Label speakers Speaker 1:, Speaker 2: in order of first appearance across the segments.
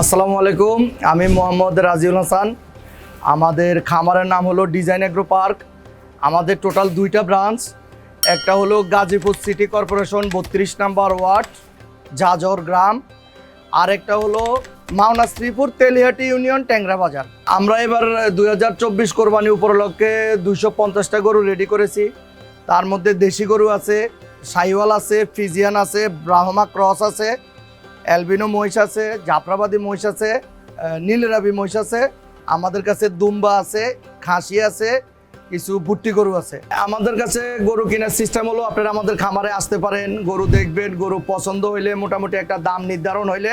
Speaker 1: আসসালামু আলাইকুম, আমি মোহাম্মদ রাজিউল হাসান। আমাদের খামারের নাম হলো ডিজাইন এগ্রো পার্ক। আমাদের টোটাল দুইটা ব্রাঞ্চ, একটা হলো গাজীপুর সিটি কর্পোরেশন বত্রিশ নাম্বার ওয়ার্ড, ঝাঝর গ্রাম। আর একটা হলো মাওনা শ্রীপুর তেলিহাটি ইউনিয়ন ট্যাংরা বাজার। আমরা এবার দুই হাজার চব্বিশ কোরবানি উপলক্ষে দুইশো পঞ্চাশটা গরু রেডি করেছি। তার মধ্যে দেশি গরু আছে, সাইওয়াল আছে, ফিজিয়ান আছে, ব্রাহ্মা ক্রস আছে। অ্যালবিনো মহিষ আছে, জাফরাবাদী মহিষ আছে নীলরাবি মহিষ আছে, আমাদের কাছে দুম্বা আছে, খাসি আছে, কিছু ভুট্টি গরু আছে। আমাদের কাছে গরু কেনার সিস্টেম হলো আপনারা আমাদের খামারে আসতে পারেন, গরু দেখবেন, গরু পছন্দ হইলে মোটামুটি একটা দাম নির্ধারণ হইলে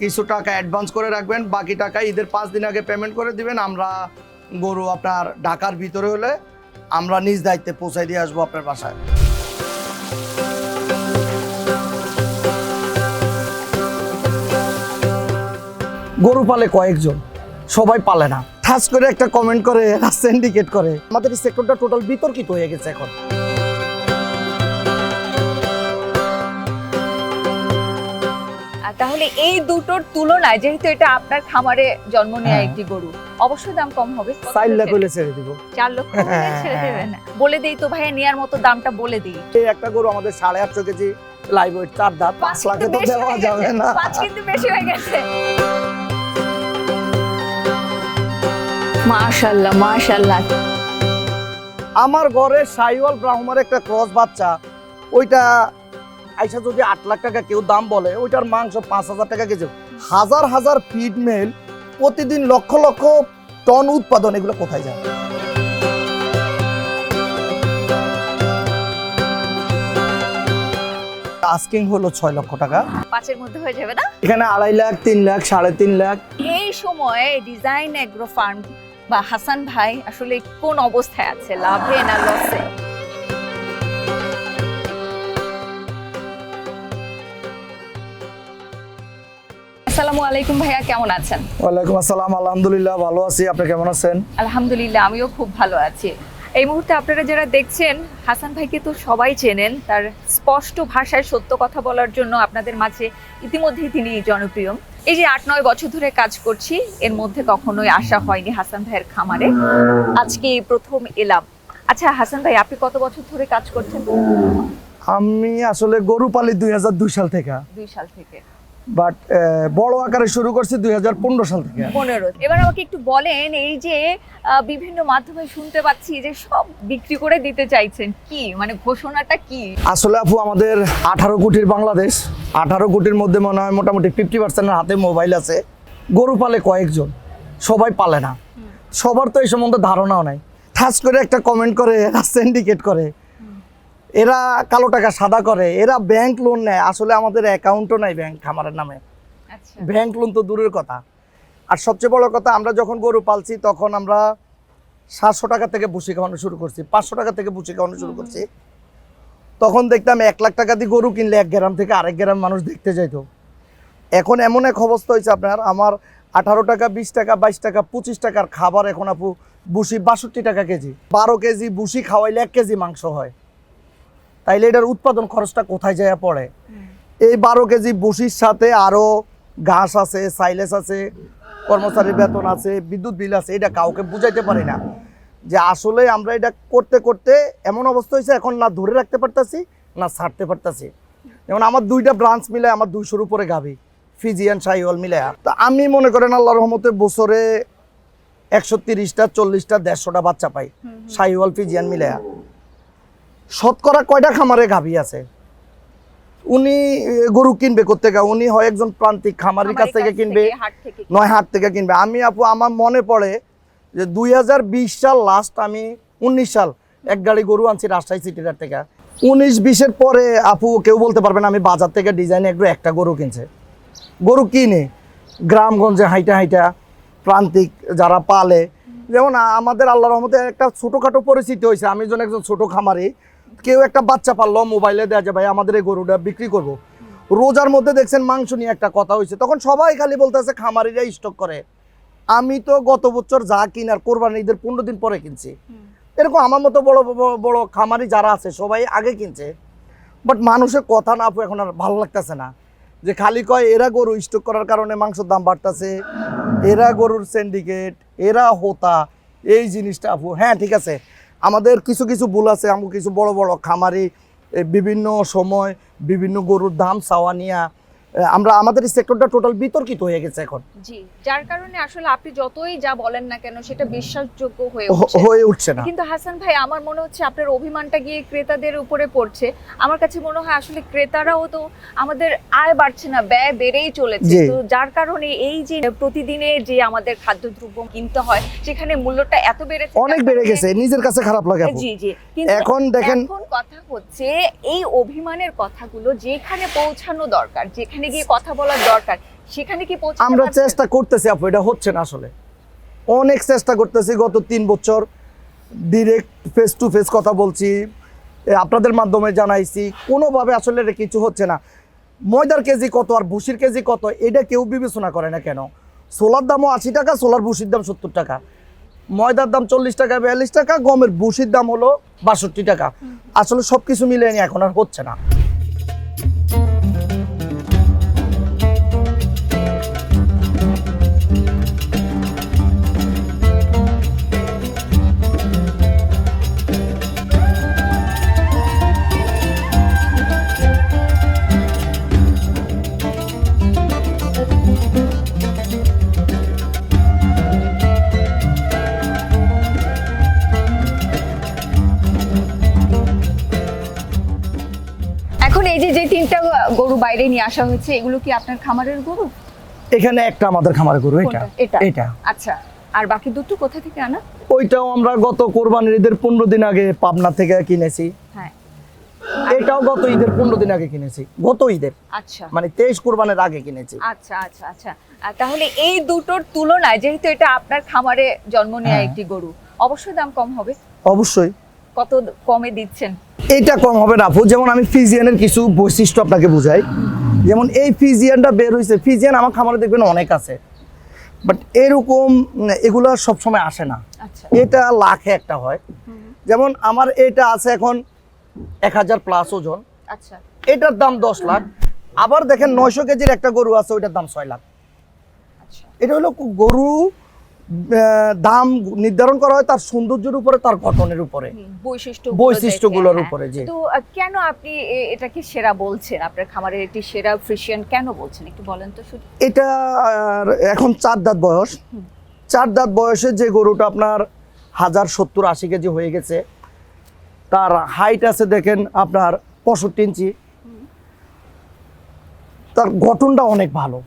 Speaker 1: কিছু টাকা অ্যাডভান্স করে রাখবেন, বাকি টাকা ঈদের পাঁচ দিন আগে পেমেন্ট করে দিবেন, আমরা গরু আপনার ঢাকার ভিতরে হলে আমরা নিজ দায়িত্বে পৌঁছাই দিয়ে আসব আপনার বাসায়। গরু পালে কয়েকজন সবাই পালে না। ঠাস করে একটা কমেন্ট করে সিন্ডিকেট করে। আমাদের এই সেক্টরটা টোটাল বিতর্কিত হয়ে গেছে এখন।
Speaker 2: তাহলে এই দুটোর তুলনায় যেহেতু এটা আপনার খামারে জন্ম নেওয়া
Speaker 1: হ্যাঁ।
Speaker 2: একটি গরু অবশ্যই দাম কম হবে।
Speaker 1: চার লাখ হলে ছেড়ে দিব।
Speaker 2: চার লক্ষ
Speaker 1: হ্যাঁ,
Speaker 2: ছেড়ে
Speaker 1: হ্যাঁ।
Speaker 2: দেবেন বলে দেই তো ভাইয়া নেয়ার মতো দামটা বলে দিই।
Speaker 1: এই একটা গরু আমাদের সাড়ে আটশো কেজি লাইভ ওয়েট চার দাঁত পাঁচ লাখে তো দেওয়া যাবে না।
Speaker 2: পাঁচ কিন্তু বেশি হয়ে গেছে। মাশাল্লাহ মাশাল্লাহ
Speaker 1: আমার ঘরে সাইওয়াল ব্রাহ্মার একটা ক্রস বাচ্চা, ওইটা আইসা যদি আট লাখ টাকা কেউ দাম বলে, ওইটার মাংস পাঁচ হাজার টাকা কেজি। হাজার হাজার ফিড মেল প্রতিদিন লক্ষ লক্ষ টন উৎপাদন এগুলো কোথায় যায়? আস্কিং হলো ছয় লক্ষ টাকা।
Speaker 2: পাঁচের মধ্যে হয়ে যাবে না?
Speaker 1: এখানে আড়াই লাখ তিন লাখ সাড়ে তিন লাখ।
Speaker 2: এই সময়ে ডিজাইন এগ্রো ফার্ম বা হাসান ভাই আসলে কোন অবস্থায় আছে? লাভে না লসে আসসালামু আলাইকুম ভাইয়া কেমন আছেন?
Speaker 1: ওয়ালাইকুম আসসালাম আলহামদুলিল্লাহ ভালো আছি। আপনি কেমন আছেন?
Speaker 2: আলহামদুলিল্লাহ আমিও খুব ভালো আছি। এই মুহূর্তে আপনারা যারা দেখছেন হাসান ভাইকে তো সবাই চেনেন তার স্পষ্ট ভাষায় সত্য কথা বলার জন্য আপনাদের মাঝে ইতিমধ্যেই তিনি জনপ্রিয়। এই যে আট নয় বছর ধরে কাজ করছি এর মধ্যে কখনোই আসা হয়নি হাসান ভাইয়ের খামারে। আজকে প্রথম এলাম। আচ্ছা হাসান ভাই আপনি কত বছর ধরে কাজ করছেন?
Speaker 1: আমি আসলে গরু পালি দুই হাজার দুই সাল থেকে।
Speaker 2: দুই সাল থেকে।
Speaker 1: বাট বড় আকারে শুরু করছি দুই হাজার পনেরো সাল থেকে।
Speaker 2: পনেরো। এবার আমাকে একটু বলেন এই যে বিভিন্ন মাধ্যমে শুনতে পাচ্ছি যে সব বিক্রি করে দিতে চাইছেন। কি? মানে ঘোষণাটা কি?
Speaker 1: আসলে আপু আমাদের আঠারো কোটির বাংলাদেশ আঠারো কোটির মধ্যে মনে হয় মোটামুটি ফিফটি পার্সেন্টের হাতে মোবাইল আছে। গরু পালে কয়েকজন সবাই পালে না। সবার তো এই সম্বন্ধে ধারণাও নাই। ঠাস করে একটা কমেন্ট করে এরা সিন্ডিকেট করে এরা কালো টাকা সাদা করে এরা ব্যাংক লোন নেয়। আসলে আমাদের অ্যাকাউন্টও নাই ব্যাংক খামারের নামে।
Speaker 2: আচ্ছা।
Speaker 1: ব্যাংক লোন তো দূরের কথা। আর সবচেয়ে বড় কথা আমরা যখন গরু পালছি তখন আমরা সাতশো টাকা থেকে বুসি খাওয়ানো শুরু করছি পাঁচশো টাকা থেকে বুসি খাওয়ানো শুরু করছি। তখন দেখতাম এক লাখ টাকা দিয়ে গরু কিনলে এক গ্রাম থেকে আরেক গ্রাম মানুষ দেখতে যাইত। এখন এমন এক অবস্থা হয়েছে আপনার আমার আঠারো টাকা বিশ টাকা বাইশ টাকা পঁচিশ টাকার খাবার এখন আপু বুসি বাষট্টি টাকা কেজি। বারো কেজি বুসি খাওয়াইলে এক কেজি মাংস হয়। তাইলে এটার উৎপাদন খরচটা কোথায় যায় পড়ে? এই বারো কেজি বসির সাথে আরও ঘাস আছে সাইলেস আছে কর্মচারীর বেতন আছে বিদ্যুৎ বিল আছে এটা কাউকে বুঝাইতে পারি না। যে আসলে আমরা এটা করতে করতে এমন অবস্থা হয়েছে এখন না ধরে রাখতে পারতাছি না ছাড়তে পারতাছি। যেমন আমার দুইটা ব্রাঞ্চ মিলে আমার দুইশোর উপরে গাবি ফিজিয়ান শাহিওয়াল মিলে তো আমি মনে করেন আল্লাহ রহমতে বছরে একশো তিরিশটা চল্লিশটা দেড়শোটা বাচ্চা পাই শাহিওয়াল ফিজিয়ান মিলে শতকরা কয়টা খামারে গাভী আছে? উনি গরু কিনবে কোথেকে উনি হয় একজন প্রান্তিক খামারির কাছ থেকে কিনবে। নয় হাট থেকে কিনবে। আমি আপু আমার মনে পড়ে যে দুই হাজার বিশ সাল লাস্ট আমি উনিশ সাল এক গাড়ি গরু আনছি রাজশাহী সিটিটার থেকে। উনিশ বিশের পরে আপু কেউ বলতে পারবে না আমি বাজার থেকে ডিজাইন একটু একটা গরু কিনছে। গরু কিনে গ্রামগঞ্জে হাইটা হাইটা প্রান্তিক যারা পালে যেমন আমাদের আল্লাহ রহমতে একটা ছোটোখাটো পরিস্থিতি হয়েছে। আমি যেন একজন ছোটো খামারি কেউ একটা বাচ্চা পারল মোবাইলে দেওয়া যায় ভাই আমাদের এই গরুটা বিক্রি করব। রোজার মধ্যে দেখছেন মাংস নিয়ে একটা কথা হয়েছে। তখন সবাই খালি বলতেছে খামারিরা স্টক করে। আমি তো গত বছর যা কিনার কোরবানি ঈদের পনেরো দিন পরে কিনছি। এরকম আমার মতো বড় বড় খামারি যারা আছে সবাই আগে কিনছে। বাট মানুষের কথা না আপু এখন আর ভালো লাগতেছে না। যে খালি কয় এরা গরু স্টক করার কারণে মাংসের দাম বাড়তেছে এরা গরুর সিন্ডিকেট এরা হোতা এই জিনিসটা আপু। হ্যাঁ ঠিক আছে। আমাদের কিছু কিছু ভুল আছে আমার কিছু বড় বড় খামারি বিভিন্ন সময় বিভিন্ন গরুর দাম চাওয়া নিয়ে আমরা আমাদের সেক্টরটা টোটাল বিতর্কিত হয়ে গেছে এখন।
Speaker 2: জি যার কারণে আসলে আপনি যতই যা বলেন না কেন সেটা বিশ্বাসযোগ্য হয়ে
Speaker 1: হয়ে উঠছে না।
Speaker 2: কিন্তু হাসান ভাই আমার মনে হচ্ছে আপনার অভিমানটা গিয়ে ক্রেতাদের উপরে পড়ছে। আমার কাছে মনে হয় আসলে ক্রেতারাও তো আমাদের আয় বাড়ছে না ব্যয় বেড়েই চলেছে। তো যার কারণে এই যে প্রতিদিনের যে আমাদের খাদ্যদ্রব্য কিনতে হয় সেখানে মূল্যটা এত বেড়েছে
Speaker 1: অনেক বেড়ে গেছে নিজের কাছে খারাপ লাগে
Speaker 2: জি জি
Speaker 1: এখন দেখেন
Speaker 2: এখন কথা হচ্ছে এই অভিমানের কথাগুলো যেখানে পৌঁছানো দরকার যেখানে গিয়ে কথা বলার দরকার। সেখানে কি পৌঁছাতে
Speaker 1: আমরা চেষ্টা করতেছি আপু এটা হচ্ছে না আসলে। অনেক চেষ্টা করতেছি গত তিন বছর ডিরেক্ট ফেস টু ফেস কথা বলছি আপনাদের মাধ্যমে জানাইছি। কোনোভাবে আসলে এটা কিছু হচ্ছে না। ময়দার কেজি কত আর ভুসির কেজি কত এটা কেউ বিবেচনা করে না কেন? সোলার দামও আশি টাকা সোলার ভুসির দাম সত্তর টাকা। ময়দার দাম চল্লিশ টাকা বিয়াল্লিশ টাকা গমের ভুসির দাম হলো বাষট্টি টাকা। আসলে সব কিছু মিলে নিয়ে এখন আর হচ্ছে না।
Speaker 2: বাইরে নিয়ে আসা হয়েছে এগুলো কি আপনার খামারের গরু?
Speaker 1: এখানে একটা আমাদের খামারের গরু এটা
Speaker 2: এটা?
Speaker 1: এটা।
Speaker 2: আচ্ছা আর বাকি দুটো কোথা থেকে আনা?
Speaker 1: ওইটাও আমরা গত কোরবানির ঈদের পনেরো দিন আগে পাবনা থেকে কিনেছি।
Speaker 2: হ্যাঁ।
Speaker 1: এটাও গত ঈদের পনেরো দিন আগে কিনেছি গত ঈদের।
Speaker 2: আচ্ছা।
Speaker 1: মানে তেইশ কোরবানের আগে কিনেছি।
Speaker 2: আচ্ছা আচ্ছা আচ্ছা। আর তাহলে এই দুটোর তুলনায় যেহেতু এটা আপনার খামারে জন্ম নেওয়া
Speaker 1: হ্যাঁ।
Speaker 2: একটি গরু অবশ্যই দাম কম হবে?
Speaker 1: অবশ্যই।
Speaker 2: কত কমে দিচ্ছেন?
Speaker 1: এটা কম হবে না আপু। যেমন আমি ফিজিয়ানের কিছু বৈশিষ্ট্য আপনাকে বুঝাই। যেমন এই ফিজিয়ানটা বের হয়েছে ফিজিয়ান আমার খামারে দেখবেন অনেক আছে। বাট এরকম এগুলো সবসময় আসে না।
Speaker 2: আচ্ছা।
Speaker 1: এটা লাখে একটা হয়। যেমন আমার এটা আছে এখন এক হাজার প্লাস ওজন।
Speaker 2: আচ্ছা।
Speaker 1: এটার দাম দশ লাখ। আবার দেখেন নয়শো কেজির একটা গরু আছে ওইটার দাম ছয় লাখ।
Speaker 2: আচ্ছা।
Speaker 1: এটা হলো গরু দাম নির্ধারণ করা হয় তার সৌন্দর্যের উপরে তার গঠনের উপরে।
Speaker 2: বৈশিষ্ট্য
Speaker 1: বৈশিষ্ট্যগুলোর উপরে, যে
Speaker 2: তো কেন আপনি এটাকে সেরা বলছেন? আপনার খামারের এটি সেরা ফ্রিশিয়ান কেন বলছেন? একটু বলেন তো শুধু।
Speaker 1: এটা এখন চার দাঁত বয়স। চার দাঁত বয়সে যে গরুটা আপনার হাজার সত্তর আশি কেজি হয়ে গেছে তার হাইট আছে দেখেন আপনার পঁয়ষট্টি ইঞ্চি। তার গঠনটা অনেক ভালো।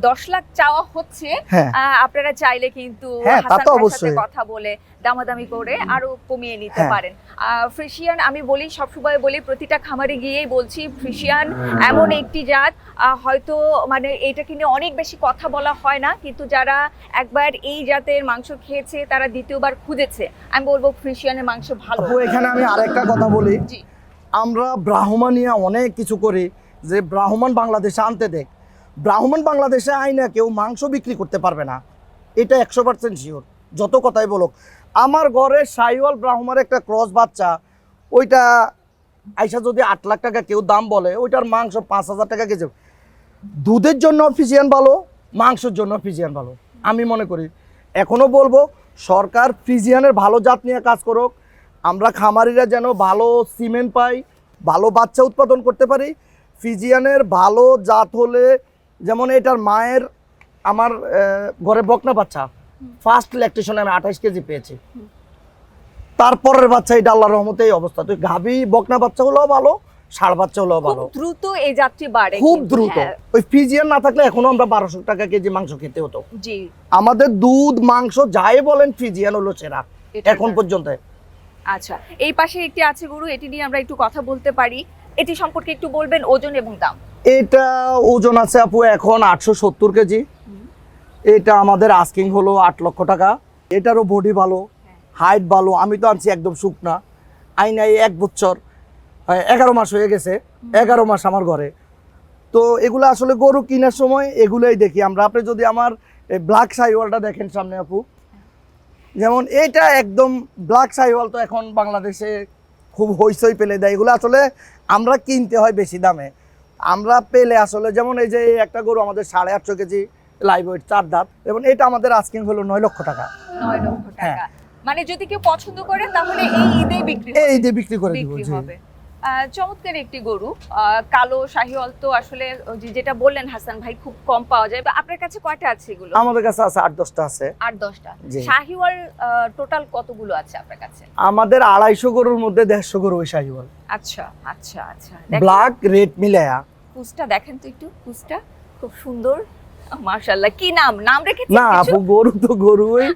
Speaker 2: দশ লাখ চাওয়া হচ্ছে।
Speaker 1: হ্যাঁ।
Speaker 2: আহ, আপনারা চাইলে কিন্তু
Speaker 1: হ্যাঁ,
Speaker 2: হাসান। কথা বলে দামাদামি করে আরও কমিয়ে নিতে
Speaker 1: হ্যাঁ।
Speaker 2: পারেন। আহ, ফ্রিশিয়ান আমি বলি সবসময় বলি প্রতিটা খামারে গিয়েই বলছি ফ্রিশিয়ান এমন একটি জাত আহ, হয়তো মানে এটাকে নিয়ে অনেক বেশি কথা বলা হয় না কিন্তু যারা একবার এই জাতের মাংস খেয়েছে তারা দ্বিতীয়বার খুঁজেছে। আমি বলব ফ্রিশিয়ানের মাংস ভালো।
Speaker 1: এখানে আমি আরেকটা কথা বলি। আমরা ব্রাহ্মণ নিয়ে অনেক কিছু করি যে ব্রাহ্মণ বাংলাদেশে আনতে দেখ ব্রাহ্মণ বাংলাদেশে আইনা কেউ মাংস বিক্রি করতে পারবে না। এটা একশো পার্সেন্ট শিওর যত কথাই বলুক, আমার ঘরে সাইওয়াল ব্রাহ্মণের একটা ক্রস বাচ্চা, ওইটা আইসা যদি আট লাখ টাকা কেউ দাম বলে, ওইটার মাংস পাঁচ হাজার টাকা কেজি। দুধের জন্য ফিজিয়ান ভালো, মাংসের জন্য ফিজিয়ান ভালো। আমি মনে করি এখনও বলব, সরকার ফিজিয়ানের ভালো জাত নিয়ে কাজ করুক। আমরা খামারিরা যেন ভালো সিমেন্ট পাই, ভালো বাচ্চা উৎপাদন করতে পারি। ফিজিয়ানের ভালো জাত হলে যেমন এটার মায়ের আমার ঘরে বকনা বাচ্চা ফার্স্ট ল্যাকটেশনে আমি আঠাইশ কেজি পেয়েছি। তারপরের বাচ্চা এটা আল্লাহ রহমতে এই অবস্থা। তো গাভী বকনা বাচ্চা হলেও ভালো ষাড় বাচ্চা হলেও ভালো।
Speaker 2: দ্রুত এই যাত্রী বাড়ে
Speaker 1: খুব দ্রুত।
Speaker 2: হ্যাঁ,
Speaker 1: ওই ফিজিয়ান না থাকলে এখনও আমরা বারোশো টাকা কেজি মাংস খেতে হতো।
Speaker 2: জি।
Speaker 1: আমাদের দুধ মাংস যাই বলেন ফিজিয়ান হলো সেরা। এখন পর্যন্ত।
Speaker 2: আচ্ছা এই পাশে একটি আছে গরু এটি নিয়ে আমরা একটু কথা বলতে পারি। এটি সম্পর্কে একটু বলবেন, ওজন এবং দাম।
Speaker 1: এটা ওজন আছে আপু এখন আটশো সত্তর কেজি। এটা আমাদের আস্কিং হলো আট লক্ষ টাকা। এটারও বডি ভালো হাইট ভালো, আমি তো আনছি একদম শুকনা। আইনাই এক বছর এগারো মাস হয়ে গেছে, এগারো মাস আমার ঘরে। তো এগুলো আসলে গরু কেনার সময় এগুলোই দেখি। আমরা আপনি যদি আমার ব্ল্যাক সাইওয়ালটা দেখেন সামনে আপু। যেমন এটা একদম ব্ল্যাক সাইওয়াল তো এখন বাংলাদেশে খুব হইচই পেলে দেয়। এগুলো আসলে আমরা কিনতে হয় বেশি দামে। আমরা পেলে আসলে যেমন এই যে এই একটা গরু আমাদের সাড়ে আটশো কেজি লাইভ ওয়েট চার দাঁত এবং এটা আমাদের আস্কিং হলো নয় লক্ষ টাকা।
Speaker 2: নয় লক্ষ
Speaker 1: হ্যাঁ।
Speaker 2: টাকা মানে যদি কেউ পছন্দ করে তাহলে এই ঈদে বিক্রি
Speaker 1: এই ঈদে বিক্রি করে দিব জি।
Speaker 2: হবে। চমৎকার একটি গরু। কালো শাহিওয়াল তো আসলে যেটা বললেন হাসান ভাই খুব কম পাওয়া যায়। বা আপনার কাছে কয়টা আছে এগুলো?
Speaker 1: আমাদের কাছে আছে আট দশটা আছে।
Speaker 2: আট দশটা। শাহিওয়াল টোটাল কতগুলো আছে আপনার কাছে?
Speaker 1: আমাদের আড়াইশো গরুর মধ্যে দেড়শো গরু ওই শাহিওয়াল।
Speaker 2: আচ্ছা আচ্ছা আচ্ছা। দেখেন,
Speaker 1: ব্ল্যাক রেড মিলায়া।
Speaker 2: কুচটা দেখেন তো একটু কুচটা খুব সুন্দর। মার্শাল্লাহ কি নাম? নাম রেখেছেন
Speaker 1: না গরু তো গরুই।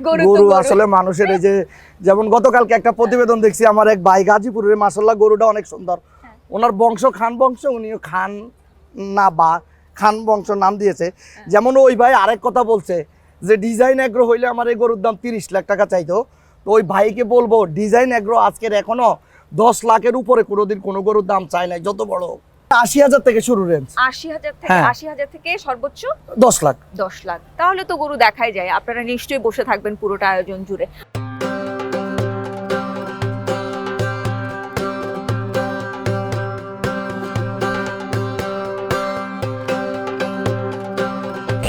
Speaker 2: গরু।
Speaker 1: আসলে মানুষের এই যে যেমন গতকালকে একটা প্রতিবেদন দেখছি আমার এক ভাই গাজীপুরের মাসাল্লাহ গরুটা অনেক সুন্দর
Speaker 2: হ্যাঁ।
Speaker 1: ওনার বংশ খান বংশ উনিও খান না বা খান বংশ নাম দিয়েছে
Speaker 2: হ্যাঁ।
Speaker 1: যেমন ওই ভাই আরেক কথা বলছে যে ডিজাইন এগ্রো হইলে আমার এই গরুর দাম তিরিশ লাখ টাকা চাইতো তো ওই ভাইকে বলব ডিজাইন এগ্রো আজকের এখনও দশ লাখের উপরে কোনোদিন কোনো গরুর দাম চাই নাই যত বড় হোক। আশি হাজার থেকে শুরু রেঞ্জ
Speaker 2: আশি হাজার থেকে
Speaker 1: হ্যাঁ।
Speaker 2: আশি হাজার থেকে সর্বোচ্চ
Speaker 1: দশ লাখ।
Speaker 2: দশ লাখ। তাহলে তো গরু দেখাই যায়। আপনারা নিশ্চয়ই বসে থাকবেন পুরোটা আয়োজন জুড়ে।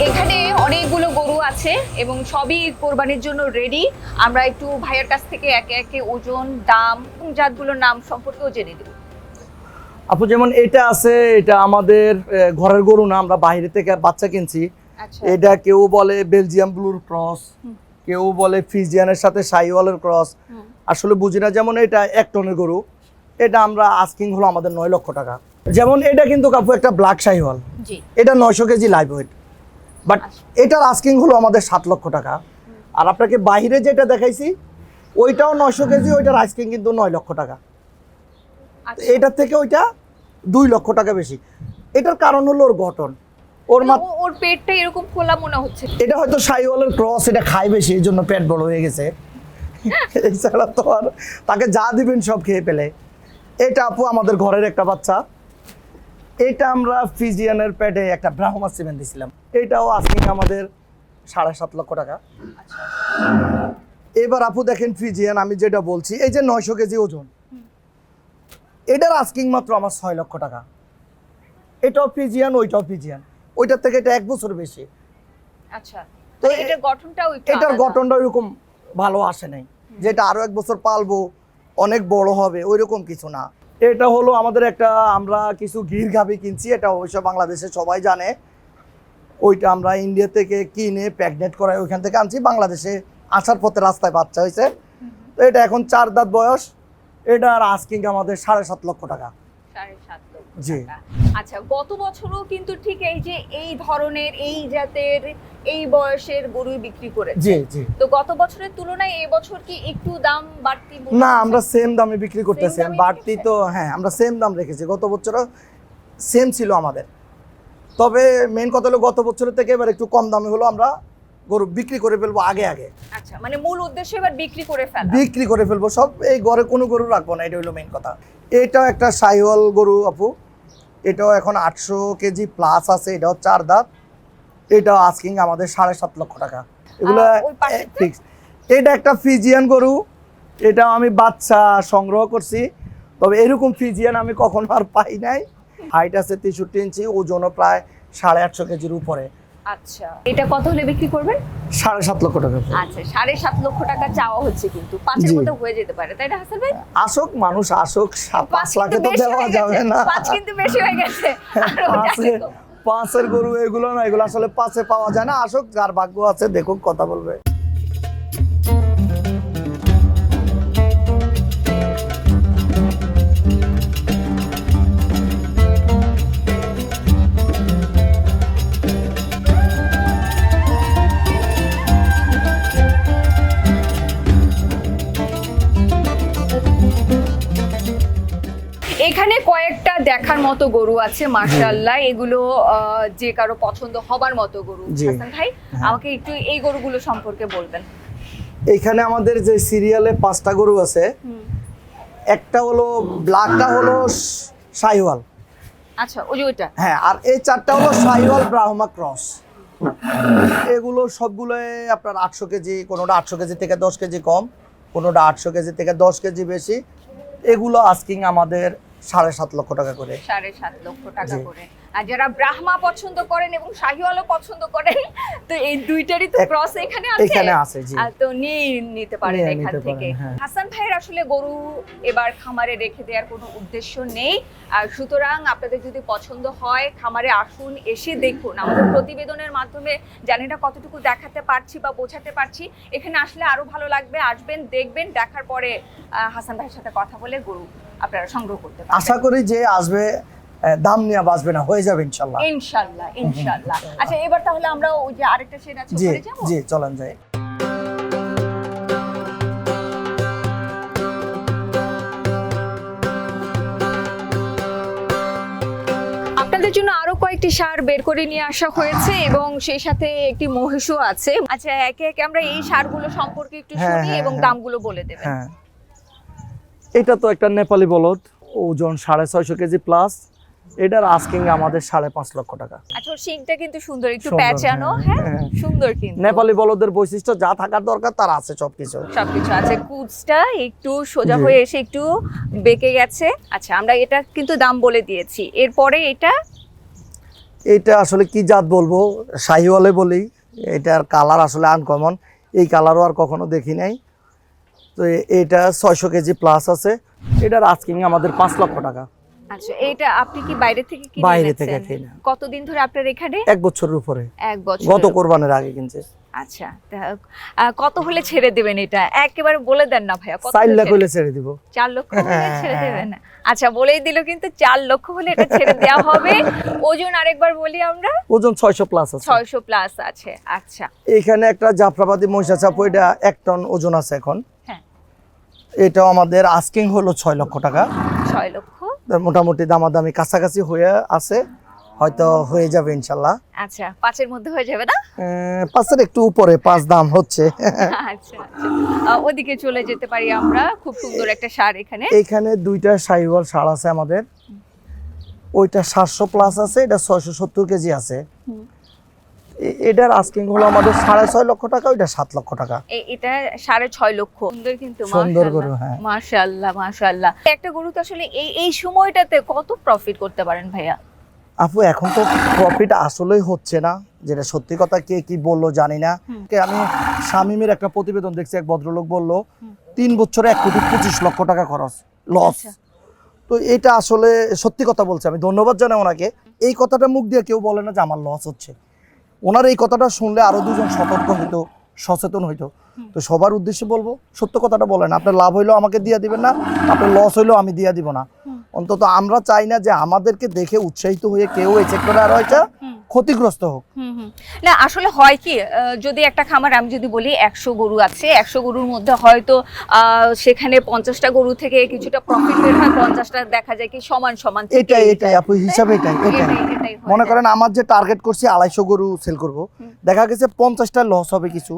Speaker 2: এখানে অনেকগুলো গরু আছে এবং সবই কোরবানির জন্য রেডি আমরা একটু ভাইয়ের কাছ থেকে একে একে ওজন দাম এবং জাতগুলোর নাম সম্পর্কেও জেনে দেব
Speaker 1: আপু যেমন এটা আছে এটা আমাদের ঘরের গরু না আমরা বাইরে থেকে বাচ্চা কিনছি।
Speaker 2: আচ্ছা।
Speaker 1: এটা কেউ বলে বেলজিয়াম ব্লুর ক্রস কেউ বলে ফিজিয়ানের সাথে সাইওয়ালের ক্রস আসলে বুঝি না যেমন এটা এক টনের গরু এটা আমরা আস্কিং হলো আমাদের নয় লক্ষ টাকা। যেমন এটা কিন্তু কাপু একটা ব্ল্যাক সাইওয়াল এটা নয়শো কেজি লাইভ ওয়েট বাট। এটার আস্কিং হলো আমাদের সাত লক্ষ টাকা। আর আপনাকে বাইরে যেটা দেখাইছি ওইটাও নয়শো কেজি ওইটার আস্কিং কিন্তু নয় লক্ষ টাকা।
Speaker 2: আচ্ছা।
Speaker 1: এটার থেকে ওইটা দুই লক্ষ টাকা বেশি। এটার কারণ হলো ওর গঠন। ওর মা
Speaker 2: ওর পেটটা এরকম খোলা মনে হচ্ছে।
Speaker 1: এটা হয়তো সাইওয়ালের ক্রস এটা খায় বেশি এই জন্য পেট বড় হয়ে গেছে। এছাড়া তো আর তাকে যা দিবেন সব খেয়ে পেলে এটা আপু আমাদের ঘরের একটা বাচ্চা। এটা আমরা ফিজিয়ানের পেটে একটা ব্রাহ্মা সিমেন্ট দিছিলাম। এটাও আজকে আমাদের সাড়ে সাত লক্ষ টাকা।
Speaker 2: আচ্ছা।
Speaker 1: এবার আপু দেখেন ফিজিয়ান আমি যেটা বলছি এই যে নয়শো কেজি ওজন। এটার আস্কিং মাত্র আমার ছয় লক্ষ টাকা। এটাও ফিজিয়ান ওইটাও ফিজিয়ান ওইটার থেকে এটা এক বছর বেশি।
Speaker 2: আচ্ছা।
Speaker 1: তো
Speaker 2: গঠনটাও একটু
Speaker 1: এটার গঠনটা ওইরকম ভালো আসে নাই। যেটা আরও এক বছর পালবো অনেক বড় হবে ওইরকম কিছু না। এটা হলো আমাদের একটা আমরা কিছু গির গাভি কিনছি এটা অবশ্য বাংলাদেশে সবাই জানে। ওইটা আমরা ইন্ডিয়া থেকে কিনে প্যাকনেট করাই ওইখান থেকে আনছি। বাংলাদেশে আসার পথে রাস্তায় বাচ্চা হয়েছে। তো এটা এখন চার দাঁত বয়স। এটার আস্কিং আমাদের সাড়ে সাত লক্ষ টাকা। জি।
Speaker 2: আচ্ছা গত বছরও কিন্তু ঠিক এই যে এই ধরনের এই জাতের এই বয়সের গরুই বিক্রি করেছে।
Speaker 1: জি জি।
Speaker 2: তো গত বছরের তুলনায় এই বছর কি একটু দাম বাড়তি
Speaker 1: না আমরা সেম দামে বিক্রি করতেছি। বাড়তি তো হ্যাঁ আমরা সেম দাম রেখেছি। গত বছরও সেম ছিল আমাদের। তবে মেন কথা হলো গত বছরের থেকে এবার একটু কম দামে হলো আমরা গরু বিক্রি করে ফেলব আগে আগে।
Speaker 2: আচ্ছা মানে মূল উদ্দেশ্য এবার বিক্রি করে ফেলা।
Speaker 1: বিক্রি করে ফেলব সব এই ঘরে কোনো গরু রাখব না এটা হলো মেন কথা। এটাও একটা সাইওয়াল গরু আপু। এটাও এখন আটশো কেজি প্লাস আছে এটাও চার দাঁত। এটাও আস্কিং আমাদের সাড়ে সাত লক্ষ টাকা। এগুলো ফিক্স এটা একটা ফিজিয়ান গরু। এটা আমি বাচ্চা সংগ্রহ করছি। তবে এরকম ফিজিয়ান আমি কখনো আর পাই নাই। হাইট আছে তেষট্টি ইঞ্চি ওজনও প্রায় সাড়ে আটশো কেজির উপরে।
Speaker 2: আচ্ছা এটা কত হলে বিক্রি করবেন?
Speaker 1: সাড়ে সাত লক্ষ টাকা
Speaker 2: আচ্ছা সাড়ে সাত লক্ষ টাকা চাওয়া হচ্ছে কিন্তু। পাঁচের
Speaker 1: মতো
Speaker 2: মধ্যে হয়ে যেতে পারে তাই না হাসান ভাই?
Speaker 1: আসুক মানুষ আসুক পাঁচ লাখে তো দেওয়া যাবে না।
Speaker 2: পাঁচ কিন্তু বেশি হয়ে গেছে। তো।
Speaker 1: পাঁচের গরু এগুলো না এগুলো আসলে পাঁচে পাওয়া যায় না। আসুক যার ভাগ্য আছে দেখুক কথা বলবে।
Speaker 2: মতো গরু আছে মার্শাল্লাহ এগুলো যে কারও পছন্দ হবার মতো গরু। হাসান ভাই
Speaker 1: হ্যাঁ।
Speaker 2: আমাকে একটু এই গরুগুলো সম্পর্কে বলবেন।
Speaker 1: এখানে আমাদের যে সিরিয়ালে পাঁচটা গরু আছে একটা হলো ব্ল্যাকটা হলো সাইওয়াল
Speaker 2: আচ্ছা ওই ওইটা।
Speaker 1: হ্যাঁ আর এই চারটা হলো সাইওয়াল ব্রাহ্মা ক্রস। এগুলো সবগুলো আপনার আটশো কেজি কোনোটা আটশো কেজি থেকে দশ কেজি কম কোনোটা আটশো কেজি থেকে দশ কেজি বেশি। এগুলো আস্কিং আমাদের সাড়ে সাত লক্ষ টাকা করে।
Speaker 2: সাড়ে সাত লক্ষ টাকা করে। আর যারা ব্রাহ্মা পছন্দ করেন এবং শাহিওয়ালও পছন্দ করেন তো এই দুইটারই তো ক্রস এখানে আছে?
Speaker 1: এখানে আছে জি।
Speaker 2: তো নিয়ে নিতে পারেন এখান থেকে।
Speaker 1: হ্যাঁ।
Speaker 2: হাসান ভাইয়ের আসলে গরু এবার খামারে রেখে দেওয়ার কোনো উদ্দেশ্য নেই। আর সুতরাং আপনাদের যদি পছন্দ হয় খামারে আসুন এসে দেখুন। আমাদের প্রতিবেদনের মাধ্যমে জানি না কতটুকু দেখাতে পারছি বা বোঝাতে পারছি। এখানে আসলে আরও ভালো লাগবে। আসবেন দেখবেন দেখার পরে হাসান ভাইয়ের সাথে কথা বলে গরু আপনারা সংগ্রহ করতে পারবেন।
Speaker 1: আশা করি যে আসবে দাম নিয়ে বাঁচবে না হয়ে যাবে ইনশাল্লাহ।
Speaker 2: ইনশাল্লাহ ইনশাল্লাহ। আচ্ছা এবার তাহলে আমরা ওই যে আরেকটা শেড আছে
Speaker 1: জি
Speaker 2: ওখানে যাব?
Speaker 1: জি চলেন যাই।
Speaker 2: আপনাদের জন্য আরও কয়েকটি সার বের করে নিয়ে আসা হয়েছে এবং সেই সাথে একটি মহিষও আছে। আচ্ছা একে একে আমরা এই সারগুলো সম্পর্কে একটু
Speaker 1: হ্যাঁ,
Speaker 2: শুনি
Speaker 1: হ্যাঁ,
Speaker 2: এবং
Speaker 1: হ্যাঁ।
Speaker 2: দামগুলো বলে দেবেন।
Speaker 1: হ্যাঁ। এটা তো একটা নেপালি বলদ ওজন সাড়ে ছয়শো কেজি প্লাস এটার আস্কিং আমাদের সাড়ে পাঁচ লক্ষ টাকা।
Speaker 2: আচ্ছা শিংটা কিন্তু সুন্দর একটু প্যাঁচানো
Speaker 1: হ্যাঁ।
Speaker 2: হ্যাঁ। সুন্দর কিন্তু।
Speaker 1: নেপালি বলদের বৈশিষ্ট্য যা থাকার দরকার তার আছে সবকিছু।
Speaker 2: সবকিছু আছে। কুচটা একটু সোজা হয়ে এসে একটু বেঁকে গেছে। আচ্ছা আমরা এটা কিন্তু দাম বলে দিয়েছি। এরপরে এটা?
Speaker 1: এটা আসলে কি জাত বলব? শাহিওয়ালে বলি। এটার কালার আসলে আনকমন এই কালারও আর কখনো দেখি নাই। তো এটা ছয়শো কেজি প্লাস আছে। এটার আস্কিং আমাদের পাঁচ লক্ষ টাকা।
Speaker 2: আচ্ছা এটা আপনি কি বাইরে থেকে কিনে
Speaker 1: বাইরে থেকে কিনে।
Speaker 2: কতদিন ধরে আপনার এখানে?
Speaker 1: এক বছরের উপরে।
Speaker 2: এক বছর
Speaker 1: গত কোরবানের আগে কিনছে।
Speaker 2: আচ্ছা কত হলে ছেড়ে দেবেন এটা? একেবারে বলে দেন না ভাইয়া কত
Speaker 1: লাখ
Speaker 2: ছেড়ে-
Speaker 1: হলে ছেড়ে দিব।
Speaker 2: চার লক্ষ হলে ছেড়ে। দেবেন আচ্ছা বলেই দিল কিন্তু চার লক্ষ হলে এটা ছেড়ে দেওয়া হবে। ওজন আরেকবার বলি আমরা।
Speaker 1: ওজন ছয়শো প্লাস আছে।
Speaker 2: ছয়শো প্লাস আছে আচ্ছা।
Speaker 1: এখানে একটা জাফরাবাদী মহিষা চাপ এটা এক টন ওজন আছে এখন। এটাও আমাদের আস্কিং হলো ছয় লক্ষ টাকা।
Speaker 2: ছয় লক্ষ?
Speaker 1: মোটামুটি দামাদামি কাছাকাছি হয়ে আছে হয়তো হয়ে যাবে ইনশাল্লাহ।
Speaker 2: আচ্ছা পাঁচের মধ্যে হয়ে যাবে না?
Speaker 1: পাঁচের একটু উপরে পাঁচ দাম হচ্ছে।
Speaker 2: আচ্ছা আচ্ছা। ওদিকে চলে যেতে পারি আমরা খুব সুন্দর একটা সার এখানে।
Speaker 1: এইখানে দুইটা সাইওয়াল সার আছে আমাদের। ওইটা সাতশো প্লাস আছে এটা ছয়শো সত্তর কেজি আছে। এটার আস্কিং হলো আমাদের সাড়ে ছয় লক্ষ টাকা ওইটা সাত লক্ষ টাকা।
Speaker 2: এটা সাড়ে ছয় লক্ষ। সুন্দর কিন্তু
Speaker 1: সুন্দর গরু, হ্যাঁ।
Speaker 2: মাশাল্লাহ মাশাল্লাহ একটা গরু তো আসলে এই এই সময়টাতে কত প্রফিট করতে পারেন ভাইয়া?
Speaker 1: আপু এখন তো প্রফিট আসলেই হচ্ছে না। যেটা সত্যি কথা কে কি বলল জানি না। আমি শামিমের একটা প্রতিবেদন দেখছি এক ভদ্রলোক বলল তিন বছরে এক কোটি পঁচিশ লক্ষ টাকা খরচ লস
Speaker 2: আচ্ছা।
Speaker 1: তো এটা আসলে সত্যি কথা বলছে আমি ধন্যবাদ জানাই ওনাকে। এই কথাটা মুখ দিয়ে কেউ বলে না যে আমার লস হচ্ছে। ওনার এই কথাটা শুনলে আরও দুজন সতর্ক হইতো সচেতন হইতো। তো সবার উদ্দেশ্যে বলব সত্য কথাটা বলেন আপনার লাভ হইলেও আমাকে দিয়ে দিবেন না আপনার লস হইলেও আমি দিয়ে দিব না। অন্তত আমরা চাই না যে আমাদেরকে দেখে উৎসাহিত হয়ে কেউ এই সেক্টরে আর
Speaker 2: হুম।
Speaker 1: ক্ষতিগ্রস্ত হোক।
Speaker 2: না আসলে হয় কি যদি একটা খামার আমি যদি বলি একশো গরু আছে একশো গরুর মধ্যে হয়তো সেখানে পঞ্চাশটা গরু থেকে কিছুটা প্রফিট বের হয় পঞ্চাশটা দেখা যায় কি সমান সমান
Speaker 1: এটাই এটাই আপু হিসাবে এটাই এটাই। মনে করেন আমার যে টার্গেট করছি আড়াইশো গরু সেল করব। দেখা গেছে পঞ্চাশটা লস হবে কিছু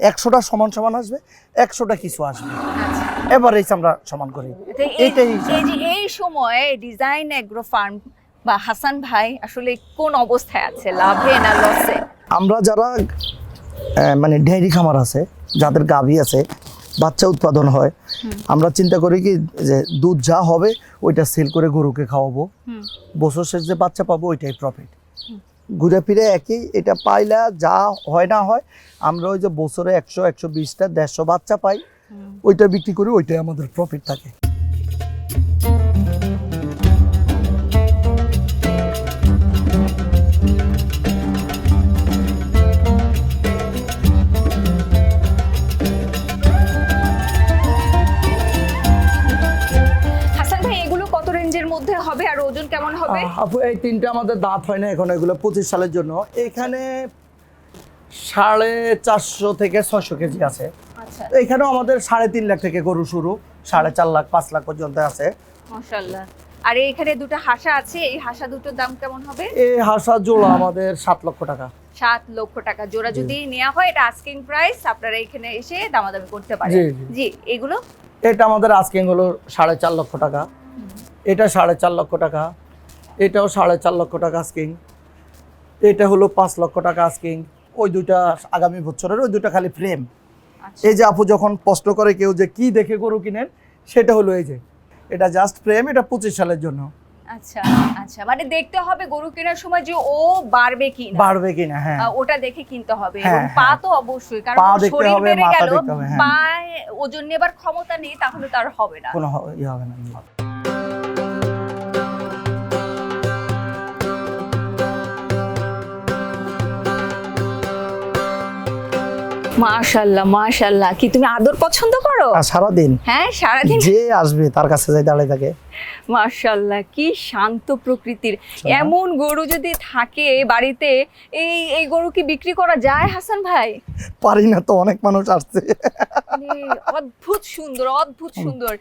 Speaker 1: একশোটা সমান সমান আসবে একশোটা কিছু আসবে।
Speaker 2: এবার
Speaker 1: এভারেজ আমরা সমান করি।
Speaker 2: এই-
Speaker 1: এটাই
Speaker 2: এই সময়ে ডিজাইন এগ্রো ফার্ম বা হাসান ভাই আসলে কোন অবস্থায় আছে? লাভে না লসে
Speaker 1: আমরা যারা মানে ডেয়ারি খামার আছে যাদের গাভী আছে বাচ্চা উৎপাদন হয় আমরা চিন্তা করি কি যে দুধ যা হবে ওইটা সেল করে গরুকে খাওয়াবো। বছর শেষ যে বাচ্চা পাবো ওইটাই প্রফিট ঘুরে ফিরে একই এটা পাইলা যা হয় না হয় আমরা ওই যে বছরে একশো একশো বিশটা দেড়শো বাচ্চা পাই ওইটা বিক্রি করি ওইটাই আমাদের প্রফিট থাকে।
Speaker 2: ওজন কেমন হবে?
Speaker 1: আপু এই তিনটা আমাদের দাঁত হয় না এখন এগুলো পঁচিশ সালের জন্য। এখানে সাড়ে চারশো থেকে ছয়শো কেজি আছে।
Speaker 2: আচ্ছা।
Speaker 1: এখানেও আমাদের সাড়ে তিন লাখ থেকে গরু শুরু সাড়ে চার লাখ পাঁচ লাখ পর্যন্ত আছে।
Speaker 2: আর এখানে দুটো হাসা আছে এই হাসা দুটোর দাম কেমন হবে?
Speaker 1: এই হাসা জোড়া আমাদের সাত লক্ষ টাকা।
Speaker 2: সাত লক্ষ টাকা। জোড়া যদি নেওয়া হয় এটা আস্কিং প্রাইস আপনারা এখানে এসে দামাদামি করতে পারেন।
Speaker 1: জি
Speaker 2: এগুলো?
Speaker 1: এটা আমাদের আস্কিং হলো সাড়ে চার লক্ষ টাকা। এটা সাড়ে চার লক্ষ টাকা এটাও সাড়ে চার লক্ষ টাকা আস্কিং এটা হলো পাঁচ লক্ষ টাকা আস্কিং ওই দুইটা আগামী বছরের ওই দুইটা খালি ফ্রেম
Speaker 2: আচ্ছা।
Speaker 1: এই যে আপু যখন প্রশ্ন করে কেউ যে কি দেখে গরু কিনেন সেটা হলো এই যে এটা জাস্ট ফ্রেম এটা পঁচিশ সালের জন্য।
Speaker 2: আচ্ছা আচ্ছা মানে দেখতে হবে গরু কেনার সময় যে ও বাড়বে কি না
Speaker 1: বাড়বে কিনা হ্যাঁ।
Speaker 2: ওটা দেখে কিনতে হবে
Speaker 1: হ্যাঁ,
Speaker 2: পা
Speaker 1: হ্যাঁ।
Speaker 2: তো অবশ্যই কারণ
Speaker 1: পা
Speaker 2: শরীর বেড়ে গেল
Speaker 1: হ্যাঁ।
Speaker 2: পায়ে ওজন নেবার ক্ষমতা নেই তাহলে তার হবে না।
Speaker 1: কোনো ইয়ে হবে না।
Speaker 2: মাশাল্লাহ মাশাআল্লাহ। কি তুমি আদর পছন্দ করো?
Speaker 1: সারাদিন?
Speaker 2: হ্যাঁ সারাদিন।
Speaker 1: যে আসবে তার কাছে যাই দাঁড়িয়ে থাকে।
Speaker 2: মাশাল্লাহ কি শান্ত প্রকৃতির। এমন গরু যদি থাকে বাড়িতে এই এই গরু কি বিক্রি করা যায় হাসান ভাই?
Speaker 1: পারি না তো অনেক মানুষ আসছে।
Speaker 2: মানে অদ্ভুত সুন্দর অদ্ভুত সুন্দর।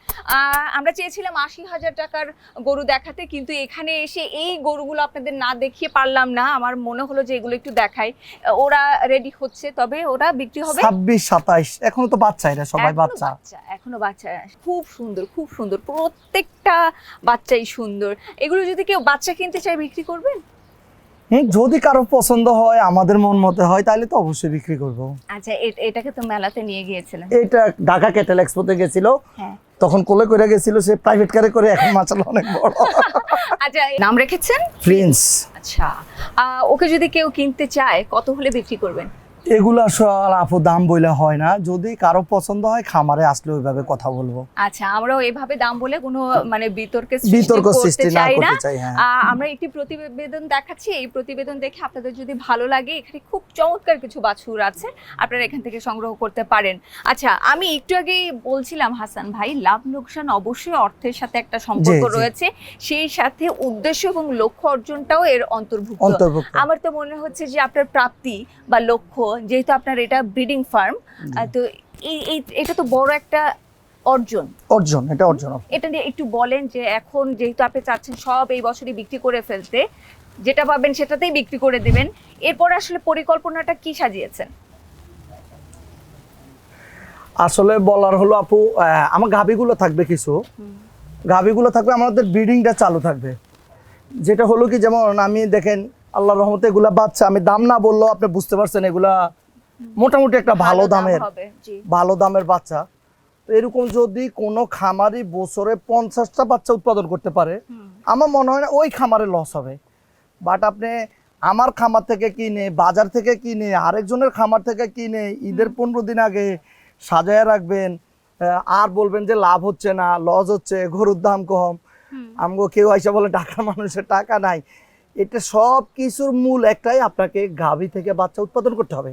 Speaker 2: আমরা চেয়েছিলাম আশি হাজার টাকার গরু দেখাতে কিন্তু এখানে এসে এই গরুগুলো আপনাদের না দেখিয়ে পারলাম না। আমার মনে হলো যে এগুলো একটু দেখাই। ওরা রেডি হচ্ছে তবে ওরা বিক্রি হবে।
Speaker 1: ছাব্বিশ সাতাইশ এখনও তো বাচ্চা এরা সবাই বাচ্চা
Speaker 2: এখনও বাচ্চা। খুব সুন্দর খুব সুন্দর। প্রত্যেকটা বাচ্চাই সুন্দর। এগুলো যদি কেউ বাচ্চা কিনতে চায় বিক্রি করবেন?
Speaker 1: হুম, যদি কারও পছন্দ হয় আমাদের মন মতে হয় তাহলে তো অবশ্যই বিক্রি করব।
Speaker 2: আচ্ছা এটাকে তো মেলাতে নিয়ে গিয়েছিলেন
Speaker 1: এটা ঢাকা ক্যাটেল এক্সপোতে গেছিল। তখন কোলে করে গেছিল সে প্রাইভেট কারে করে এখন মাচাল অনেক বড়।
Speaker 2: আচ্ছা নাম রেখেছেন?
Speaker 1: প্রিন্স
Speaker 2: আচ্ছা ওকে যদি কেউ কিনতে চায় কত হলে বিক্রি করবেন?
Speaker 1: এগুলো আসলে আপু দাম বইলে হয় না। যদি কারও পছন্দ হয় খামারে আসলে ওইভাবে কথা বলব।
Speaker 2: আচ্ছা আমরাও এভাবে দাম বলে কোনো মানে বিতর্কের
Speaker 1: বিতর্ক সৃষ্টি না
Speaker 2: চাই না।
Speaker 1: করতে চাই হ্যাঁ।
Speaker 2: আমরা একটি প্রতিবেদন দেখাচ্ছি। এই প্রতিবেদন দেখে আপনাদের যদি ভালো লাগে এখানে খুব চমৎকার কিছু বাছুর আছে। আপনারা এখান থেকে সংগ্রহ করতে পারেন। আচ্ছা আমি একটু আগেই বলছিলাম হাসান ভাই লাভ লোকসান অবশ্যই অর্থের সাথে একটা সম্পর্ক। রয়েছে। সেই সাথে উদ্দেশ্য এবং লক্ষ্য অর্জনটাও এর অন্তর্ভুক্ত। আমার তো মনে হচ্ছে যে আপনার প্রাপ্তি বা লক্ষ্য যেহেতু আপনার এটা ব্রিডিং ফার্ম তো এই এটা তো বড় একটা অর্জন।
Speaker 1: অর্জন এটা অর্জন
Speaker 2: এটা নিয়ে একটু বলেন যে এখন যেহেতু আপনি চাচ্ছেন সব এই বছরই বিক্রি করে ফেলতে যেটা পাবেন সেটাতেই বিক্রি করে দিবেন। এরপরে আসলে পরিকল্পনাটা কি সাজিয়েছেন?
Speaker 1: আসলে বলার হলো আপু আমার গাভিগুলো থাকবে কিছু। গাভিগুলো থাকবে আমাদের ব্রিডিংটা চালু থাকবে। যেটা হলো কি যেমন আমি দেখেন আল্লাহ রহমতে এগুলা বাচ্চা। আমি দাম না বললেও আপনি বুঝতে পারছেন এগুলা মোটামুটি একটা ভালো দামের ভালো দামের বাচ্চা। তো এরকম যদি কোনো খামারি বছরে পঞ্চাশটা বাচ্চা উৎপাদন করতে পারে আমার মনে হয় না ওই খামারে লস হবে। বাট আপনি আমার খামার থেকে কিনে বাজার থেকে কিনে আরেকজনের খামার থেকে কিনে ঈদের পনেরো দিন আগে সাজায় রাখবেন আর বলবেন যে লাভ হচ্ছে না লস হচ্ছে গরুর দাম কম। আমগো কেউ আইসা বলে টাকার মানুষের টাকা নাই। এটা সব কিছুর মূল একটাই আপনাকে গাভী থেকে বাচ্চা উৎপাদন করতে হবে।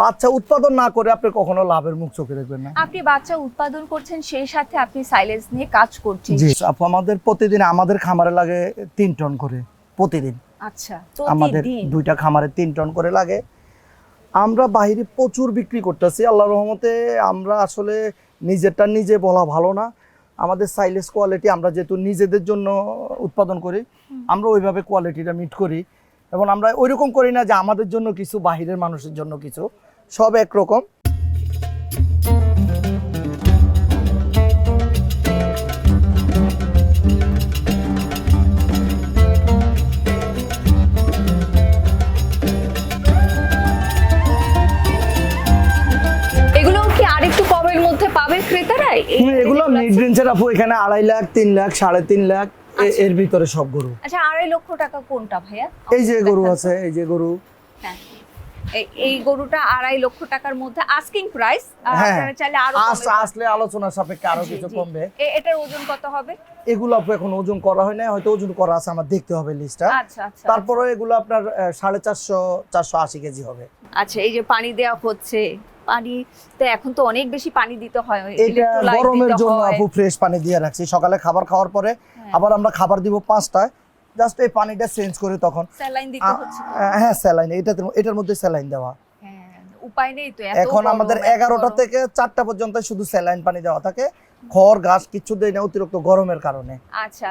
Speaker 1: বাচ্চা উৎপাদন না করে আপনি কখনো লাভের মুখ চোখে দেখবেন না।
Speaker 2: আপনি বাচ্চা উৎপাদন করছেন সেই সাথে আপনি সাইলেন্স নিয়ে কাজ করছেন।
Speaker 1: জি আপু আমাদের প্রতিদিন আমাদের খামারে লাগে তিন টন করে প্রতিদিন।
Speaker 2: আচ্ছা
Speaker 1: আমাদের দুইটা খামারে তিন টন করে লাগে। আমরা বাইরে প্রচুর বিক্রি করতেছি আল্লাহ রহমতে আমরা আসলে নিজেরটা নিজে বলা ভালো না। আমাদের সাইলেস কোয়ালিটি আমরা যেহেতু নিজেদের জন্য উৎপাদন করি আমরা ওইভাবে কোয়ালিটিটা মিট করি। এবং আমরা ওইরকম করি না যে আমাদের জন্য কিছু বাহিরের মানুষের জন্য কিছু সব একরকম।
Speaker 2: এগুলো
Speaker 1: মিড রেঞ্জের আপু এখানে আড়াই লাখ তিন লাখ সাড়ে তিন লাখ
Speaker 2: আচ্ছা।
Speaker 1: এর ভিতরে সব গরু।
Speaker 2: আচ্ছা আড়াই লক্ষ টাকা কোনটা ভাইয়া?
Speaker 1: এই যে গরু আছে এই যে গরু।
Speaker 2: হ্যাঁ। এই- গরুটা আড়াই লক্ষ টাকার মধ্যে আস্কিং প্রাইস
Speaker 1: হ্যাঁ।
Speaker 2: আপনারা চাইলে আরও
Speaker 1: আসলে আলোচনা সাপেক্ষে
Speaker 2: আরও
Speaker 1: কিছু কমবে।
Speaker 2: এটার ওজন কত হবে?
Speaker 1: এগুলো এখন ওজন করা হয় না হয়তো ওজন করা আছে আমার দেখতে হবে লিস্টটা
Speaker 2: আচ্ছা আচ্ছা।
Speaker 1: তারপরে এগুলো আপনার সাড়ে চারশো চারশো আশি কেজি হবে।
Speaker 2: আচ্ছা এই যে পানি দেওয়া হচ্ছে এখন তো অনেক বেশি পানি দিতে হয়
Speaker 1: এটা গরমের জন্য আপু ফ্রেশ পানি দিয়ে রাখছি। সকালে খাবার খাওয়ার পরে
Speaker 2: হ্যাঁ।
Speaker 1: আবার আমরা খাবার দিব পাঁচটায়। জাস্ট এই পানিটা চেঞ্জ করে তখন।
Speaker 2: স্যালাইন দিতে হচ্ছে।
Speaker 1: হ্যাঁ স্যালাইন। এটাতে এটার মধ্যে স্যালাইন দেওয়া।
Speaker 2: হ্যাঁ, উপায় নেই তো
Speaker 1: এখন আমাদের এগারোটা থেকে চারটা পর্যন্ত শুধু স্যালাইন পানি দেওয়া থাকে। খড় ঘাস কিচ্ছু দেয় না অতিরিক্ত গরমের কারণে।
Speaker 2: আচ্ছা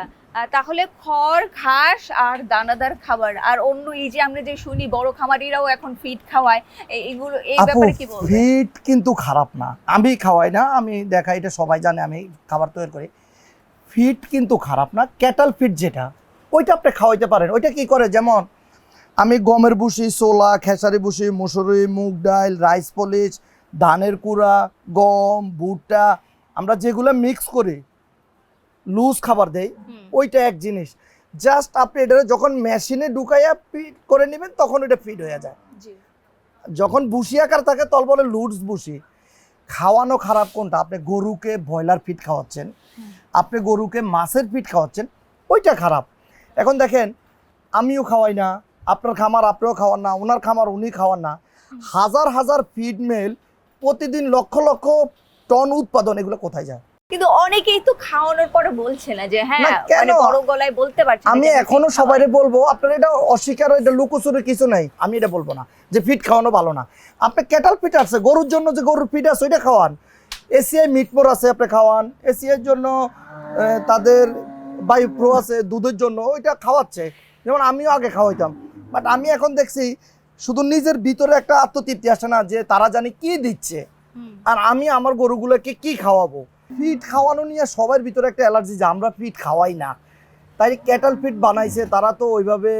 Speaker 2: তাহলে খড় ঘাস আর দানাদার খাবার। আর অন্য এই যে আমরা যে শুনি বড় খামারিরাও এখন ফিড খাওয়ায় এইগুলো এই ব্যাপারে কি বলবেন?
Speaker 1: ফিট কিন্তু খারাপ না। আমি খাওয়াই না আমি দেখা এটা সবাই জানে আমি খাবার তৈরি করি। ফিট কিন্তু খারাপ না ক্যাটাল ফিট যেটা ওইটা আপনি খাওয়াইতে পারেন। ওইটা কি করে? যেমন আমি গমের ভুসি ছোলা খেসারি ভুসি মুসুরি মুগ ডাল রাইস পলিশ ধানের কুড়া গম ভুট্টা আমরা যেগুলো মিক্স করি লুজ খাবার দেই ওইটা এক জিনিস। জাস্ট আপনি এটা যখন মেশিনে ঢুকাইয়া ফিট করে নেবেন তখন ওটা ফিট হয়ে যায়। যখন বুসি আকার থাকে তল বলে লুডস বুসি খাওয়ানো খারাপ কোনটা? আপনি গরুকে ব্রয়লার ফিট খাওয়াচ্ছেন আপনি গরুকে মাছের ফিট খাওয়াচ্ছেন ওইটা খারাপ। এখন দেখেন আমিও খাওয়াই না আপনার খামার আপনিও খাওয়ান না ওনার খামার উনি খাওয়ান না। হাজার হাজার ফিড মেল প্রতিদিন লক্ষ লক্ষ টন উৎপাদন এগুলো কোথায় যায়?
Speaker 2: কিন্তু অনেকেই তো খাওয়ানোর পরে বলছে না যে হ্যাঁ মানে বড় গলায় বলতে পারছে
Speaker 1: আমি
Speaker 2: এখনও
Speaker 1: সবাইরে বলব আপনার এটা অস্বীকার এটা লুকোচুরি কিছু নাই আমি এটা বলব না যে ফিট খাওয়ানো ভালো না। আপনি ক্যাটাল ফিট আছে গরুর জন্য যে গরুর ফিট আছে ওইটা খাওয়ান। এসিআই মিটমোর আছে আপনি খাওয়ান। এসিআইয়ের জন্য তাদের বায়ু প্রো আছে দুধের জন্য ওইটা খাওয়াচ্ছে। যেমন আমিও আগে খাওয়াইতাম। বাট আমি এখন দেখছি শুধু নিজের ভিতরে একটা আত্মতৃপ্তি আসে না যে তারা জানি কি দিচ্ছে। আর আমি আমার গরুগুলোকে কি খাওয়াবো? ফিট খাওয়ানো নিয়ে সবার ভিতরে একটা অ্যালার্জি যে আমরা ফিট খাওয়াই না। তাই ক্যাটাল ফিট বানাইছে তারা তো ওইভাবে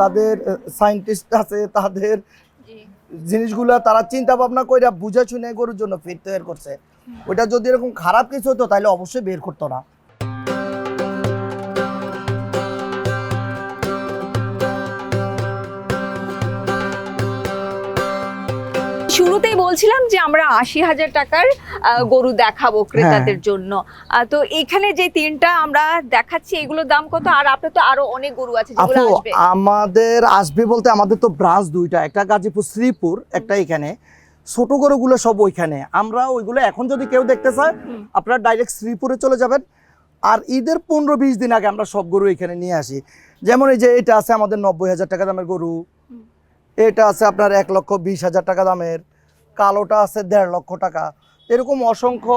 Speaker 1: তাদের সায়েন্টিস্ট আছে তাদের জিনিসগুলা তারা চিন্তা ভাবনা কইরা বুঝা শুনে গরুর জন্য ফিট তৈরি করছে। ওটা যদি এরকম খারাপ কিছু হতো তাহলে অবশ্যই বের করতো না।
Speaker 2: শুরুতেই বলছিলাম যে আমরা আশি হাজার টাকার গরু দেখাবো ক্রেতাদের জন্য। তো এখানে যে তিনটা আমরা দেখাচ্ছি এগুলোর দাম কত? আর আপনার তো আরও অনেক গরু আছে যেগুলো আসবে।
Speaker 1: আমাদের আসবে বলতে আমাদের তো ব্রাঞ্চ দুইটা একটা গাজীপুর শ্রীপুর একটা এখানে। ছোট গরুগুলো সব ওইখানে। আমরা ওইগুলো এখন যদি কেউ দেখতে চায়। আপনারা ডাইরেক্ট শ্রীপুরে চলে যাবেন। আর ঈদের পনেরো বিশ দিন আগে আমরা সব গরু এখানে নিয়ে আসি। যেমন এই যে এটা আছে আমাদের নব্বই হাজার টাকা দামের গরু। এটা আছে আপনার এক লক্ষ বিশ হাজার টাকা দামের। কালোটা আছে দেড় লক্ষ টাকা। এরকম অসংখ্য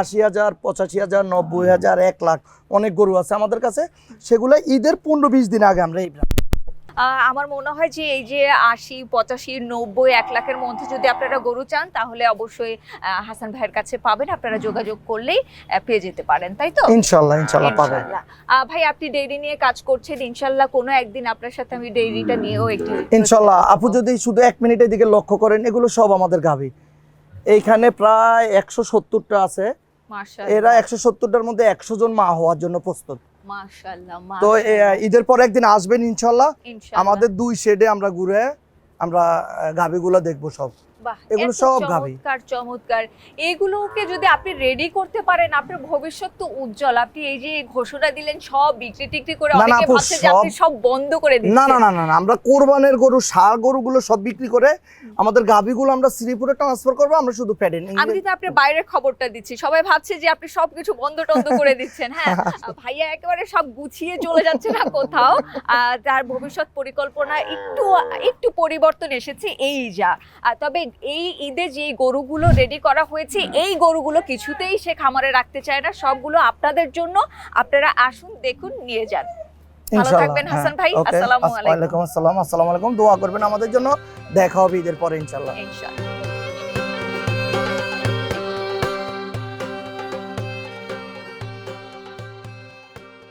Speaker 1: আশি হাজার, পঁচাশি হাজার, নব্বই হাজার, এক লাখ অনেক গরু আছে আমাদের কাছে। সেগুলো ঈদের পনেরো, বিশ দিন আগে আমরা এই
Speaker 2: আমার মনে হয় যে এই যে আশি পঁচাশি নব্বই এক লাখের মধ্যে যদি আপনারা গরু চান তাহলে অবশ্যই হাসান ভাইয়ের কাছে পাবেন। আপনারা যোগাযোগ করলেই পেয়ে যেতে পারেন তাই তো?
Speaker 1: ইনশাল্লাহ ইনশাল্লাহ পাবেন।
Speaker 2: ভাই আপনি ডেইরি নিয়ে কাজ করছেন। ইনশাল্লাহ কোনো একদিন আপনার সাথে আমি ডেইরিটা নিয়েও একটু
Speaker 1: ইনশাল্লাহ আপু যদি শুধু এক মিনিটের দিকে লক্ষ্য করেন এগুলো সব আমাদের গাভী। এইখানে প্রায় একশো সত্তরটা আছে। এরা একশো সত্তরটার মধ্যে একশো জন মা হওয়ার জন্য প্রস্তুত। তো ঈদের পর একদিন আসবেন ইনশাল্লাহ
Speaker 2: ইনশাআল্লাহ।
Speaker 1: আমাদের দুই শেডে আমরা ঘুরে আমরা গাভীগুলো দেখব সব। এগুলো সব গাভী।
Speaker 2: চমৎকার চমৎকার। এইগুলোকে যদি আপনি রেডি করতে পারেন আপনার ভবিষ্যৎ তো উজ্জ্বল। আপনি এই যে ঘোষণা দিলেন সব বিক্রি টিক্রি করে অনেকে ভাবছে যে আপনি
Speaker 1: সব-
Speaker 2: বন্ধ করে দিচ্ছেন
Speaker 1: না না না না, আমরা কোরবানের গরু সার গরুগুলো সব বিক্রি করে আমাদের গাভীগুলো আমরা শ্রীপুরে ট্রান্সফার করব আমরা শুধু প্যাডেন
Speaker 2: আমি কিন্তু আপনার বাইরের খবরটা দিচ্ছি। সবাই ভাবছে যে আপনি সবকিছু বন্ধ টন্ধ করে দিচ্ছেন। হ্যাঁ ভাইয়া একেবারে সব গুছিয়ে চলে যাচ্ছে না কোথাও। তার ভবিষ্যৎ পরিকল্পনা একটু একটু পরিবর্তন এসেছে এই যা। তবে এই ঈদে যে গরুগুলো রেডি করা হয়েছে এই গরুগুলো কিছুতেই সে খামারে রাখতে চায় না। সবগুলো আপনাদের জন্য আপনারা আসুন দেখুন নিয়ে যান। ভালো থাকবেন হাসান ভাই,
Speaker 1: হ্যাঁ,
Speaker 2: আসসালামু আলাইকুম।
Speaker 1: আসসালাম আসসালামু আলাইকুম। দোয়া করবেন আমাদের জন্য দেখা হবে ঈদের পরে ইনশাল্লাহ
Speaker 2: ইনশাআল্লাহ।